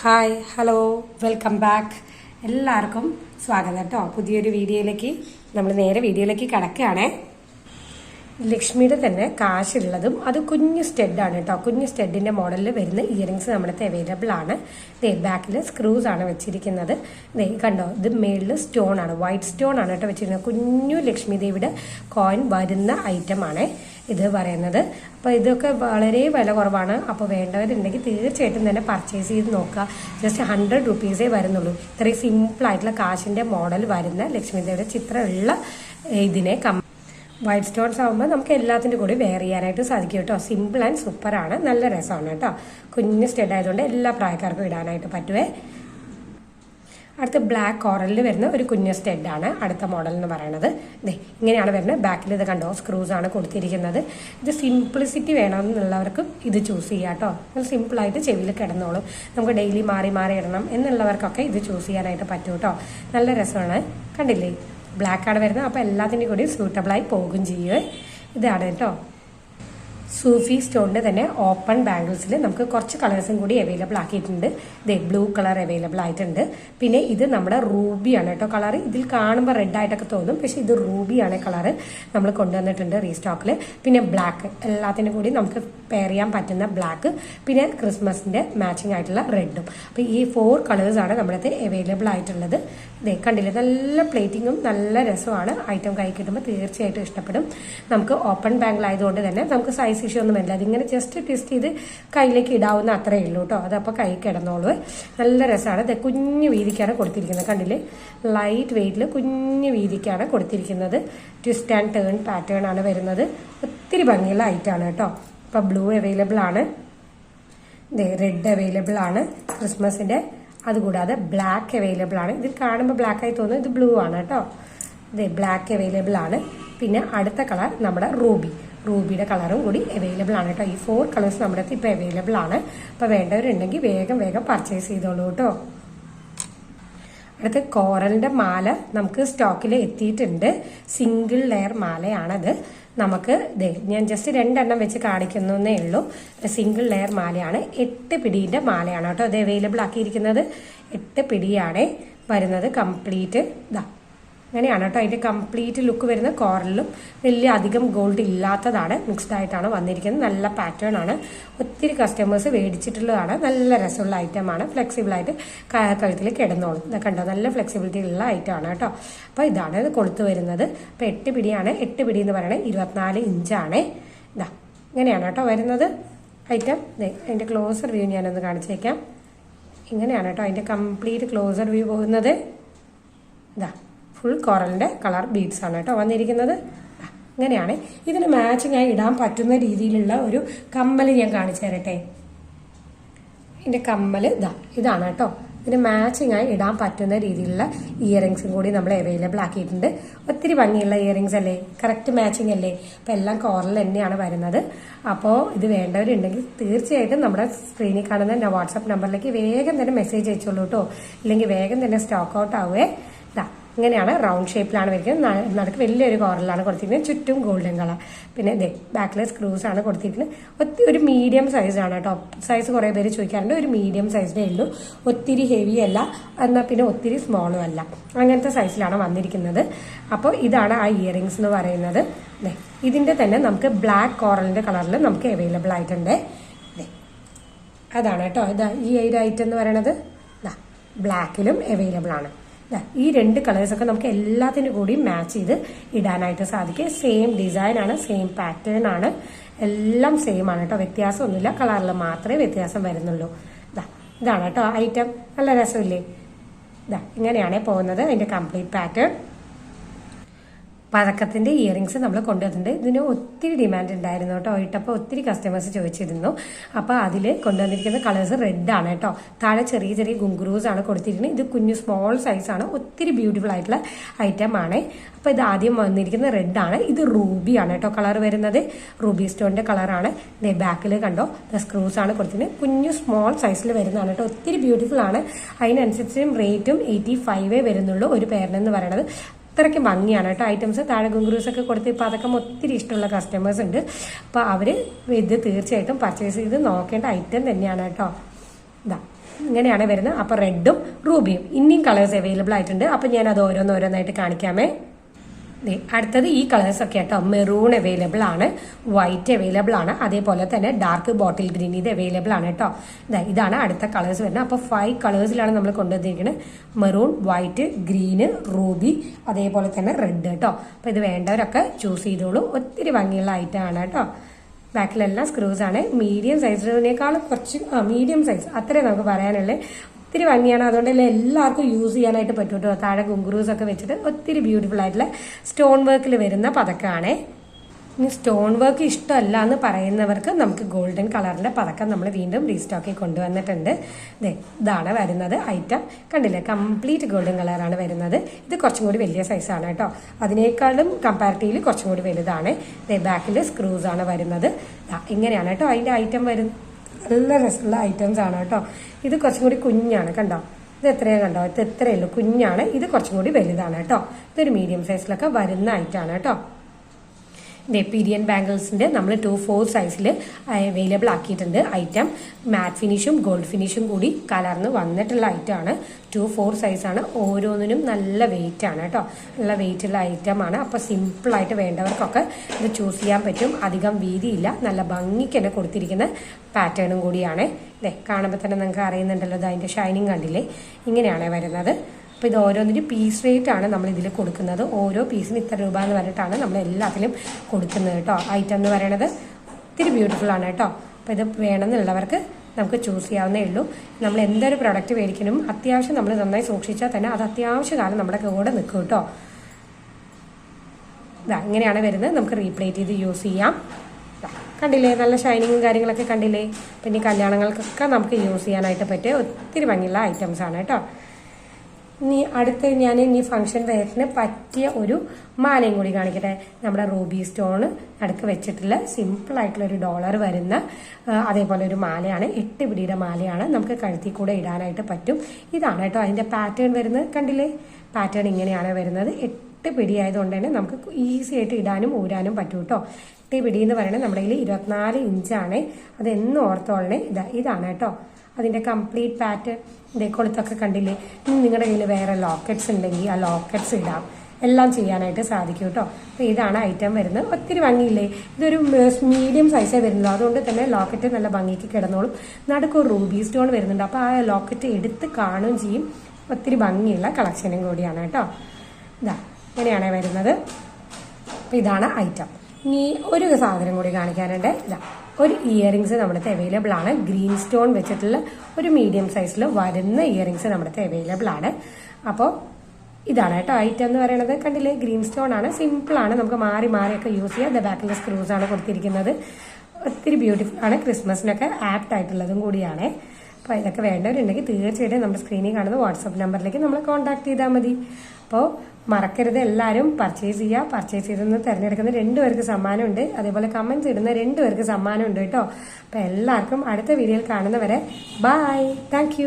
Hi hello welcome back എല്ലാവർക്കും സ്വാഗതം കേട്ടോ. പുതിയൊരു വീഡിയോയിലേക്ക് നമ്മൾ നേരെ വീഡിയോയിലേക്ക് കിടക്കുകയാണേ. ലക്ഷ്മിയുടെ തന്നെ കാശുള്ളതും അത് കുഞ്ഞു സ്റ്റെഡാണ് കേട്ടോ. കുഞ്ഞു സ്റ്റെഡിന്റെ മോഡലിൽ വരുന്ന ഇയറിങ്സ് നമ്മുടെ അവൈലബിൾ ആണ്. ദേ ബാക്കിൽ സ്ക്രൂസ് ആണ് വെച്ചിരിക്കുന്നത്. ദേ കണ്ടോ? ഇത് മേളിൽ സ്റ്റോൺ ആണ്. വൈറ്റ് സ്റ്റോൺ ആണ് കേട്ടോ വെച്ചിരിക്കുന്നത്. കുഞ്ഞു ലക്ഷ്മി ദേവിയുടെ കോയിൻ വരുന്ന ഐറ്റം ആണ് ഇത് പറയുന്നത്. അപ്പോൾ ഇതൊക്കെ വളരെ വില കുറവാണ്. അപ്പോൾ വേണ്ടവരുണ്ടെങ്കിൽ തീർച്ചയായിട്ടും തന്നെ പർച്ചേസ് ചെയ്ത് നോക്കുക. ജസ്റ്റ് ഹൺഡ്രഡ് റുപ്പീസേ വരുന്നുള്ളൂ. ഇത്രയും സിമ്പിൾ ആയിട്ടുള്ള കാശിന്റെ മോഡൽ വരുന്ന ലക്ഷ്മി ദേവിയുടെ ചിത്രമുള്ള ഇതിനെ കം വൈറ്റ് സ്റ്റോൺസ് ആകുമ്പോൾ നമുക്ക് എല്ലാത്തിന്റെ കൂടി വെയർ ചെയ്യാനായിട്ട് സാധിക്കും കേട്ടോ. സിമ്പിൾ ആൻഡ് സൂപ്പർ ആണ്. നല്ല രസമാണ് കേട്ടോ. കുഞ്ഞ് സ്റ്റെഡ് ആയതുകൊണ്ട് എല്ലാ പ്രായക്കാർക്കും ഇടാനായിട്ട് പറ്റുവേ. അടുത്ത ബ്ലാക്ക് കോറലിൽ വരുന്ന ഒരു കുഞ്ഞ് സ്റ്റെഡാണ് അടുത്ത മോഡൽ എന്ന് പറയുന്നത് ദേ ഇങ്ങനെയാണ് വരുന്നത്. ബാക്കിൽ ഇത് കണ്ടോ? സ്ക്രൂസ് ആണ് കൊടുത്തിരിക്കുന്നത്. ഇത് സിംപ്ലിസിറ്റി വേണമെന്നുള്ളവർക്ക് ഇത് ചൂസ് ചെയ്യാം കേട്ടോ. സിമ്പിളായിട്ട് ചെവിയിൽ കിടന്നോളും. നമുക്ക് ഡെയിലി മാറി മാറി ഇടണം എന്നുള്ളവർക്കൊക്കെ ഇത് ചൂസ് ചെയ്യാനായിട്ട് പറ്റും കേട്ടോ. നല്ല രസമാണ്. കണ്ടില്ലേ? ബ്ലാക്ക് ആണ് വരുന്നത്. അപ്പോൾ എല്ലാത്തിന്റെയും കൂടി സൂട്ടബിളായി പോകും ചെയ്യുമേ ഇതാണ് കേട്ടോ. സൂഫി സ്റ്റോണിന്റെ തന്നെ ഓപ്പൺ ബാംഗിൾസിൽ നമുക്ക് കുറച്ച് കളേഴ്സും കൂടി അവൈലബിൾ ആക്കിയിട്ടുണ്ട്. ദേ ബ്ലൂ കളർ അവൈലബിൾ ആയിട്ടുണ്ട്. പിന്നെ ഇത് നമ്മുടെ റൂബിയാണ് കേട്ടോ കളർ. ഇതിൽ കാണുമ്പോൾ റെഡ് ആയിട്ടൊക്കെ തോന്നും. പക്ഷേ ഇത് റൂബിയാണ് കളർ നമ്മൾ കൊണ്ടുവന്നിട്ടുണ്ട് റീസ്റ്റോക്കിൽ പിന്നെ ബ്ലാക്ക് എല്ലാത്തിനും കൂടി നമുക്ക് പെയർ ചെയ്യാൻ പറ്റുന്ന ബ്ലാക്ക് പിന്നെ ക്രിസ്മസിന്റെ മാച്ചിങ് ആയിട്ടുള്ള റെഡും അപ്പോൾ ഈ ഫോർ കളേഴ്സാണ് നമ്മുടെ അവൈലബിൾ ആയിട്ടുള്ളത്. ഇതേ കണ്ടില്ലേ? നല്ല പ്ലേറ്റിങ്ങും നല്ല രസമാണ്. ഐറ്റം കൈ കിട്ടുമ്പോൾ തീർച്ചയായിട്ടും ഇഷ്ടപ്പെടും. നമുക്ക് ഓപ്പൺ ബാങ്കിൽ ആയതുകൊണ്ട് തന്നെ നമുക്ക് സൈസ് ഇഷ്യൂ ഒന്നും വരില്ല. അതിങ്ങനെ ജസ്റ്റ് ട്വിസ്റ്റ് ചെയ്ത് കയ്യിലേക്ക് ഇടാവുന്ന അത്രയേ ഉള്ളൂ കേട്ടോ അതപ്പോൾ കൈ കിടന്നോളൂ. നല്ല രസമാണ്. ഇത് കുഞ്ഞു വീതിക്കാണ് കൊടുത്തിരിക്കുന്നത്. കണ്ടില്ലേ? ലൈറ്റ് വെയിറ്റിൽ കുഞ്ഞു വീതിക്കാണ് കൊടുത്തിരിക്കുന്നത്. ട്വിസ്റ്റ് ആൻഡ് ടേൺ പാറ്റേൺ ആണ് വരുന്നത്. ഒത്തിരി ഭംഗിയുള്ള ഐറ്റാണ് കേട്ടോ ഇപ്പം ബ്ലൂ അവൈലബിൾ ആണ്. റെഡ് അവൈലബിൾ ആണ്. ക്രിസ്മസിന്റെ അതുകൂടാതെ ബ്ലാക്ക് അവൈലബിൾ ആണ്. ഇത് കാണുമ്പോൾ ബ്ലാക്ക് ആയി തോന്നുന്നു ഇത് ബ്ലൂ ആണ് കേട്ടോ ഇത് ബ്ലാക്ക് അവൈലബിൾ ആണ്. പിന്നെ അടുത്ത കളർ നമ്മുടെ റൂബി. റൂബിയുടെ കളറും കൂടി അവൈലബിൾ ആണ് കേട്ടോ. ഈ ഫോർ കളേഴ്സ് നമ്മുടെ ഇപ്പോൾ അവൈലബിൾ ആണ്. അപ്പോൾ വേണ്ടവരുണ്ടെങ്കിൽ വേഗം വേഗം പർച്ചേസ് ചെയ്തോളൂ കേട്ടോ. അടുത്ത് കോറലിന്റെ മാല നമുക്ക് സ്റ്റോക്കിൽ എത്തിയിട്ടുണ്ട്. സിംഗിൾ ലെയർ മാലയാണത്. നമുക്ക് ഞാൻ ജസ്റ്റ് രണ്ടെണ്ണം വെച്ച് കാണിക്കുന്നു എന്നേ ഉള്ളൂ. സിംഗിൾ ലെയർ മാലയാണ്. എട്ട് പിടീന്റെ മാലയാണ് കേട്ടോ അത് അവൈലബിൾ ആക്കിയിരിക്കുന്നത്. എട്ട് പിടിയാണ് വരുന്നത് കംപ്ലീറ്റ് ഇതാ അങ്ങനെയാണ് കേട്ടോ. അതിന്റെ കംപ്ലീറ്റ് ലുക്ക് വരുന്ന കോറലിലും വലിയ അധികം ഗോൾഡ് ഇല്ലാത്തതാണ്. മിക്സ്ഡ് ആയിട്ടാണ് വന്നിരിക്കുന്നത്. നല്ല പാറ്റേൺ ആണ്. ഒത്തിരി കസ്റ്റമേഴ്സ് മേടിച്ചിട്ടുള്ളതാണ്. നല്ല രസമുള്ള ഐറ്റം ആണ്. ഫ്ലെക്സിബിൾ ആയിട്ട് കഴുത്തിൽ കിടന്നോളും. കണ്ടോ? നല്ല ഫ്ലെക്സിബിലിറ്റി ഉള്ള ഐറ്റമാണ് കേട്ടോ. അപ്പോൾ ഇതാണ് ഇത് കൊളുത്ത് വരുന്നത്. അപ്പോൾ എട്ട് പിടിയാണ്. എട്ട് പിടി എന്ന് പറയുന്നത് ഇരുപത്തിനാല് ഇഞ്ചാണ് ഇതാ ഇങ്ങനെയാണ് കേട്ടോ വരുന്നത് ഐറ്റം അതിന്റെ ക്ലോസർ വ്യൂ ഞാനൊന്ന് കാണിച്ചേക്കാം. ഇങ്ങനെയാണ് കേട്ടോ അതിന്റെ കംപ്ലീറ്റ് ക്ലോസർ വ്യൂ പോകുന്നത്. ഫുൾ കോറലിന്റെ കളർ ബീഡ്സ് ആണ് കേട്ടോ വന്നിരിക്കുന്നത്. ഇങ്ങനെയാണ്. ഇതിന് മാച്ചിങ് ആയി ഇടാൻ പറ്റുന്ന രീതിയിലുള്ള ഒരു കമ്മൽ ഞാൻ കാണിച്ചു തരട്ടെ. ഇതിന്റെ കമ്മൽ ഇതാ ഇതാണ് കേട്ടോ. ഇതിന് മാച്ചിങ് ആയി ഇടാൻ പറ്റുന്ന രീതിയിലുള്ള ഇയറിങ്സും കൂടി നമ്മൾ അവൈലബിൾ ആക്കിയിട്ടുണ്ട്. ഒത്തിരി ഭംഗിയുള്ള ഇയറിങ്സ് അല്ലേ? കറക്റ്റ് മാച്ചിങ് അല്ലേ? അപ്പം എല്ലാം കോറൽ തന്നെയാണ് വരുന്നത്. അപ്പോൾ ഇത് വേണ്ടവരുണ്ടെങ്കിൽ തീർച്ചയായിട്ടും നമ്മുടെ സ്ക്രീനിൽ കാണുന്ന വാട്സാപ്പ് നമ്പറിലേക്ക് വേഗം തന്നെ മെസ്സേജ് അയച്ചോളൂ കേട്ടോ. ഇല്ലെങ്കിൽ വേഗം തന്നെ സ്റ്റോക്ക് ഔട്ട് ആവുകയെ ഇങ്ങനെയാണ് റൗണ്ട് ഷേപ്പിലാണ് വരിക്കുന്നത് നടുക്ക് വലിയൊരു കോറലാണ് കൊടുത്തിരിക്കുന്നത്. ചുറ്റും ഗോൾഡൻ കളർ പിന്നെ ഇതേ ബാക്കിലെ സ്ക്രൂസ് ആണ് കൊടുത്തിരിക്കുന്നത്. ഒത്തിരി ഒരു മീഡിയം സൈസാണ് കേട്ടോ. സൈസ് കുറേ പേര് ചോദിക്കാറുണ്ട്. ഒരു മീഡിയം സൈസിനേ ഉള്ളൂ. ഒത്തിരി ഹെവി അല്ല. എന്നാൽ പിന്നെ ഒത്തിരി സ്മോളും അല്ല. അങ്ങനത്തെ സൈസിലാണ് വന്നിരിക്കുന്നത്. അപ്പോൾ ഇതാണ് ആ ഇയറിങ്സ് എന്ന് പറയുന്നത്. ഇതിന്റെ തന്നെ നമുക്ക് ബ്ലാക്ക് കോറലിന്റെ കളറിൽ നമുക്ക് അവൈലബിൾ ആയിട്ടുണ്ട്. അതാണ് കേട്ടോ. ഇതാ ഈ ഐറ്റം എന്ന് പറയണത്. ബ്ലാക്കിലും അവൈലബിൾ ആണ്. ഈ രണ്ട് കളേഴ്സ് ഒക്കെ നമുക്ക് എല്ലാത്തിനും കൂടി മാച്ച് ചെയ്ത് ഇടാനായിട്ട് സാധിക്കും. സെയിം ഡിസൈൻ ആണ് സെയിം പാറ്റേൺ ആണ്. എല്ലാം സെയിം ആണ് കേട്ടോ. വ്യത്യാസമൊന്നുമില്ല. കളറിൽ മാത്രമേ വ്യത്യാസം വരുന്നുള്ളൂ. ഇതാണ് കേട്ടോ ഐറ്റം നല്ല രസമില്ലേ? ഇതാ ഇങ്ങനെയാണ് പോകുന്നത്. അതിന്റെ കംപ്ലീറ്റ് പാറ്റേൺ പതക്കത്തിന്റെ ഇയറിങ്സ് നമ്മൾ കൊണ്ടുവന്നിട്ടുണ്ട്. ഇതിന് ഒത്തിരി ഡിമാൻഡ് ഉണ്ടായിരുന്നു കേട്ടോ. ഇട്ടപ്പോൾ ഒത്തിരി കസ്റ്റമേഴ്സ് ചോദിച്ചിരുന്നു. അപ്പോൾ അതിൽ കൊണ്ടുവന്നിരിക്കുന്ന കളേഴ്സ് റെഡ് ആണ് കേട്ടോ. താഴെ ചെറിയ ചെറിയ ഗുങ്കുറൂസ് ആണ് കൊടുത്തിരിക്കുന്നത്. ഇത് കുഞ്ഞു സ്മോൾ സൈസ് ആണ്. ഒത്തിരി ബ്യൂട്ടിഫുൾ ആയിട്ടുള്ള ഐറ്റം ആണ്. അപ്പോൾ ഇത് ആദ്യം വന്നിരിക്കുന്ന റെഡ് ആണ്. ഇത് റൂബി ആണ് കേട്ടോ കളർ വരുന്നത്. റൂബി സ്റ്റോണിന്റെ കളറാണ് ബാക്കിൽ കണ്ടോ? സ്ക്രൂസ് ആണ് കൊടുത്തിരിക്കുന്നത്. കുഞ്ഞു സ്മോൾ സൈസിൽ വരുന്നതാണ് കേട്ടോ. ഒത്തിരി ബ്യൂട്ടിഫുൾ ആണ്. അതിനനുസരിച്ചും റേറ്റും എയ്റ്റി ഫൈവേ വരുന്നുള്ളൂ. ഒരു പേരിനെന്ന് പറയുന്നത് അത്രയ്ക്ക് ഭംഗിയാണ് കേട്ടോ. ഐറ്റംസ് താഴെ ഗുങ്കുറൂസ് ഒക്കെ കൊടുത്ത് ഇപ്പോൾ അതൊക്കെ ഒത്തിരി ഇഷ്ടമുള്ള കസ്റ്റമേഴ്സ് ഉണ്ട്. അപ്പോൾ അവർ ഇത് തീർച്ചയായിട്ടും പർച്ചേസ് ചെയ്ത് നോക്കേണ്ട ഐറ്റം തന്നെയാണ് കേട്ടോ. ഇതാ ഇങ്ങനെയാണ് വരുന്നത്. അപ്പോൾ റെഡും റൂബിയും ഇനിയും കളേഴ്സ് അവൈലബിൾ ആയിട്ടുണ്ട്. അപ്പോൾ ഞാൻ അത് ഓരോന്നോരോന്നായിട്ട് കാണിക്കാമേ. അടുത്തത് ഈ കളേഴ്സ് ഒക്കെ കേട്ടോ മെറൂൺ അവൈലബിൾ ആണ് വൈറ്റ് അവൈലബിൾ ആണ് അതേപോലെ തന്നെ ഡാർക്ക് ബോട്ടിൽ ഗ്രീൻ ഇത് അവൈലബിൾ ആണ് കേട്ടോ ഇതാണ് അടുത്ത കളേഴ്സ് വരുന്നത്. അപ്പോൾ ഫൈവ് കളേഴ്സിലാണ് നമ്മൾ കൊണ്ടുവന്നിരിക്കുന്നത് മെറൂൺ വൈറ്റ് ഗ്രീന് റൂബി അതേപോലെ തന്നെ റെഡ് കേട്ടോ അപ്പോൾ ഇത് വേണ്ടവരൊക്കെ ചൂസ് ചെയ്തോളൂ. ഒത്തിരി ഭംഗിയുള്ള ഐറ്റം ആണ് കേട്ടോ ബാക്കിലെല്ലാം സ്ക്രൂസ് ആണ്. മീഡിയം സൈസിനേക്കാൾ കുറച്ച് മീഡിയം സൈസ് അത്രേ നമുക്ക് പറയാനുള്ളൂ. ഒത്തിരി ഭംഗിയാണ്. അതുകൊണ്ട് തന്നെ എല്ലാവർക്കും യൂസ് ചെയ്യാനായിട്ട് പറ്റും കേട്ടോ. താഴെ ഗുങ്കുറൂസ് ഒക്കെ വെച്ചിട്ട് ഒത്തിരി ബ്യൂട്ടിഫുൾ ആയിട്ടുള്ള സ്റ്റോൺ വർക്കിൽ വരുന്ന പതക്കാണേ. ഇനി സ്റ്റോൺ വർക്ക് ഇഷ്ടമല്ല എന്ന് പറയുന്നവർക്ക് നമുക്ക് ഗോൾഡൻ കളറിന്റെ പതക്കം നമ്മൾ വീണ്ടും റീസ്റ്റോക്കിൽ കൊണ്ടുവന്നിട്ടുണ്ട്. ഇതാണ് വരുന്നത് ഐറ്റം കണ്ടില്ലേ? കംപ്ലീറ്റ് ഗോൾഡൻ കളറാണ് വരുന്നത്. ഇത് കുറച്ചും കൂടി വലിയ സൈസാണ് കേട്ടോ. അതിനേക്കാളും കമ്പാരിറ്റീവ്ലി കുറച്ചും കൂടി വലുതാണ്. ബാക്കിൽ സ്ക്രൂസാണ് വരുന്നത്. ഇങ്ങനെയാണ് കേട്ടോ അതിന്റെ ഐറ്റം വരുന്നത്. നല്ല രസമുള്ള ഐറ്റംസ് ആണ് കേട്ടോ. ഇത് കുറച്ചും കൂടി കുഞ്ഞാണ് കണ്ടോ? ഇത് എത്രയാണ് കണ്ടോ? ഇത് എത്രയേ ഉള്ളൂ. കുഞ്ഞാണ്. ഇത് കുറച്ചും കൂടി വലുതാണ് കേട്ടോ. ഇതൊരു മീഡിയം സൈസിലൊക്കെ വരുന്ന ഐറ്റമാണ് കേട്ടോ. ദേ ബാംഗിൾസിന്റെ നമ്മൾ ടു ഫോർ സൈസിൽ അവൈലബിൾ ആക്കിയിട്ടുണ്ട് ഐറ്റം മാറ്റ് ഫിനിഷും ഗോൾഡ് ഫിനിഷും കൂടി കലർന്ന് വന്നിട്ടുള്ള ഐറ്റമാണ് ടു ഫോർ സൈസാണ് ഓരോന്നിനും നല്ല വെയിറ്റ് ആണ് കേട്ടോ. നല്ല വെയിറ്റ് ഉള്ള ഐറ്റം ആണ്. അപ്പോൾ സിമ്പിളായിട്ട് വേണ്ടവർക്കൊക്കെ ഇത് ചൂസ് ചെയ്യാൻ പറ്റും. അധികം വീതിയില്ല. നല്ല ഭംഗിക്ക് തന്നെ കൊടുത്തിരിക്കുന്ന പാറ്റേണും കൂടിയാണ്. അല്ലേ കാണുമ്പോൾ തന്നെ നിങ്ങൾക്ക് അറിയുന്നുണ്ടല്ലോ അതിന്റെ ഷൈനിങ് കണ്ടില്ലേ? ഇങ്ങനെയാണ് വരുന്നത്. അപ്പോൾ ഇത് ഓരോന്നിനും പീസ് റേറ്റ് ആണ് നമ്മൾ ഇതിൽ കൊടുക്കുന്നത്. ഓരോ പീസിന് ഇത്ര രൂപ എന്ന് പറഞ്ഞിട്ടാണ് നമ്മൾ എല്ലാത്തിലും കൊടുക്കുന്നത് കേട്ടോ. ഐറ്റം എന്ന് പറയണത് ഒത്തിരി ബ്യൂട്ടിഫുൾ ആണ് കേട്ടോ. അപ്പോൾ ഇത് വേണമെന്നുള്ളവർക്ക് നമുക്ക് ചൂസ് ചെയ്യാവുന്നേ ഉള്ളൂ. നമ്മൾ എന്തൊരു പ്രൊഡക്റ്റ് മേടിക്കണം അത്യാവശ്യം നമ്മൾ നന്നായി സൂക്ഷിച്ചാൽ തന്നെ അത് അത്യാവശ്യ കാലം നമ്മുടെ കൂടെ നിൽക്കും കേട്ടോ. ഇതാ ഇങ്ങനെയാണ് വരുന്നത്. നമുക്ക് റീപ്ലേറ്റ് ചെയ്ത് യൂസ് ചെയ്യാം. കണ്ടില്ലേ? നല്ല ഷൈനിങ്ങും കാര്യങ്ങളൊക്കെ കണ്ടില്ലേ? പിന്നെ കല്യാണങ്ങൾക്കൊക്കെ നമുക്ക് യൂസ് ചെയ്യാനായിട്ട് പറ്റിയ ഒത്തിരി ഭംഗിയുള്ള ഐറ്റംസ് ആണ് കേട്ടോ. ഇനി അടുത്ത് ഞാൻ ഇനി ഫംഗ്ഷൻ വെയറിന് പറ്റിയ ഒരു മാലയും കൂടി കാണിക്കട്ടെ. നമ്മുടെ റൂബി സ്റ്റോൺ അടുത്ത് വെച്ചിട്ടുള്ള സിമ്പിൾ ആയിട്ടുള്ള ഒരു ഡോളർ വരുന്ന അതേപോലെ ഒരു മാലയാണ്. എട്ട് പിടിയുടെ മാലയാണ്. നമുക്ക് കഴുത്തിൽ കൂടെ ഇടാനായിട്ട് പറ്റും. ഇതാണ് കേട്ടോ അതിന്റെ പാറ്റേൺ വരുന്നത്. കണ്ടില്ലേ? പാറ്റേൺ ഇങ്ങനെയാണ് വരുന്നത്. എട്ട് പിടി ആയതുകൊണ്ട് തന്നെ നമുക്ക് ഈസി ആയിട്ട് ഇടാനും ഊരാനും പറ്റും കേട്ടോ. എട്ട് പിടി എന്ന് പറയുന്നത് നമ്മുടെ കയ്യിൽ ഇരുപത്തിനാല് ഇഞ്ചാണ്. അത് എന്നും ഓർത്തോളണേ. ഇതാ ഇതാണ് കേട്ടോ. അതിന്റെ കംപ്ലീറ്റ് പാറ്റേൺ ഇതേ കൊളുത്തൊക്കെ കണ്ടില്ലേ? ഇനി നിങ്ങളുടെ കയ്യിൽ വേറെ ലോക്കറ്റ്സ് ഉണ്ടെങ്കിൽ ആ ലോക്കറ്റ്സ് ഇടാം. എല്ലാം ചെയ്യാനായിട്ട് സാധിക്കും കേട്ടോ. അപ്പോൾ ഇതാണ് ഐറ്റം വരുന്നത്. ഒത്തിരി ഭംഗിയില്ലേ? ഇതൊരു മീഡിയം സൈസേ വരുന്നുള്ളൂ. അതുകൊണ്ട് തന്നെ ലോക്കറ്റ് നല്ല ഭംഗിക്ക് കിടന്നോളും. നടുക്ക് ഒരു റൂബി സ്റ്റോൺ വരുന്നുണ്ട്. അപ്പോൾ ആ ലോക്കറ്റ് എടുത്ത് കാണുകയും ചെയ്യും. ഒത്തിരി ഭംഗിയുള്ള കളക്ഷനും കൂടിയാണ് കേട്ടോ. ഇതാ ഇങ്ങനെയാണ് വരുന്നത്. അപ്പോൾ ഇതാണ് ഐറ്റം ഇനി ഒരു സാധനം കൂടി കാണിക്കാനുണ്ട്. ഇതാ ഒരു ഇയറിങ്സ് നമ്മുടെ അവൈലബിൾ ആണ്. ഗ്രീൻ സ്റ്റോൺ വെച്ചിട്ടുള്ള ഒരു മീഡിയം സൈസിൽ വരുന്ന ഇയറിങ്സ് നമ്മുടെ അവൈലബിൾ ആണ്. അപ്പോൾ ഇതാണ് കേട്ടോ ഐറ്റം എന്ന് പറയുന്നത് കണ്ടില്ലേ? ഗ്രീൻ സ്റ്റോൺ ആണ്. സിമ്പിൾ ആണ്. നമുക്ക് മാറി മാറിയൊക്കെ യൂസ് ചെയ്യാം. ദ ബാക്കിലെ സ്ക്രൂസ് ആണ് കൊടുത്തിരിക്കുന്നത്. ഒത്തിരി ബ്യൂട്ടിഫുൾ ആണ്. ക്രിസ്മസിനൊക്കെ ആപ്റ്റ് ആയിട്ടുള്ളതും കൂടിയാണ്. അപ്പോൾ അതിനൊക്കെ വേണ്ടവരുണ്ടെങ്കിൽ തീർച്ചയായിട്ടും നമ്മുടെ സ്ക്രീനിൽ കാണുന്ന വാട്സപ്പ് നമ്പറിലേക്ക് നമ്മൾ കോൺടാക്ട് ചെയ്താൽ മതി. അപ്പോൾ മറക്കരുത് എല്ലാവരും. പർച്ചേസ് ചെയ്യുക. പർച്ചേസ് ചെയ്തെന്ന് തിരഞ്ഞെടുക്കുന്ന രണ്ടുപേർക്ക് സമ്മാനമുണ്ട്. അതേപോലെ കമൻസ് ഇടുന്ന രണ്ടുപേർക്ക് സമ്മാനമുണ്ട് കേട്ടോ. അപ്പോൾ എല്ലാവർക്കും അടുത്ത വീഡിയോയിൽ കാണുന്നവരെ ബായ് താങ്ക്